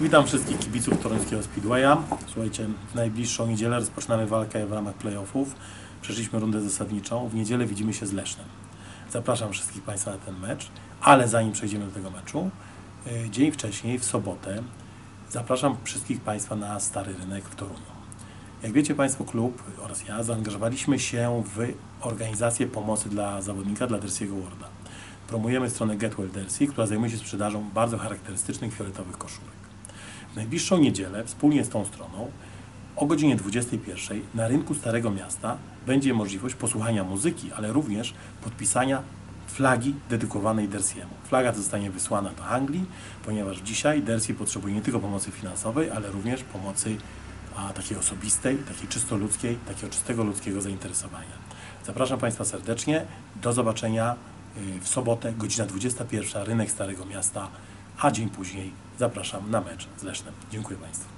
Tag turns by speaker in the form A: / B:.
A: Witam wszystkich kibiców toruńskiego Speedwaya. Słuchajcie, w najbliższą niedzielę rozpoczynamy walkę w ramach playoffów. Przeszliśmy rundę zasadniczą. W niedzielę widzimy się z Lesznem. Zapraszam wszystkich Państwa na ten mecz, ale zanim przejdziemy do tego meczu, y, dzień wcześniej, w sobotę, zapraszam wszystkich Państwa na Stary Rynek w Toruniu. Jak wiecie Państwo, klub oraz ja zaangażowaliśmy się w organizację pomocy dla zawodnika, dla Dersiego Warda. Promujemy stronę Get Well Dersi, która zajmuje się sprzedażą bardzo charakterystycznych fioletowych koszulek. Najbliższą niedzielę wspólnie z tą stroną o godzinie 21 na rynku Starego Miasta będzie możliwość posłuchania muzyki, ale również podpisania flagi dedykowanej Dersiemu. Flaga ta zostanie wysłana do Anglii, ponieważ dzisiaj Dersi potrzebuje nie tylko pomocy finansowej, ale również pomocy a, takiej osobistej, takiej czysto ludzkiej, takiego czystego ludzkiego zainteresowania. Zapraszam Państwa serdecznie. Do zobaczenia y, w sobotę, godzina 21, rynek Starego Miasta, a dzień później zapraszam na mecz z Lesznem. Dziękuję Państwu.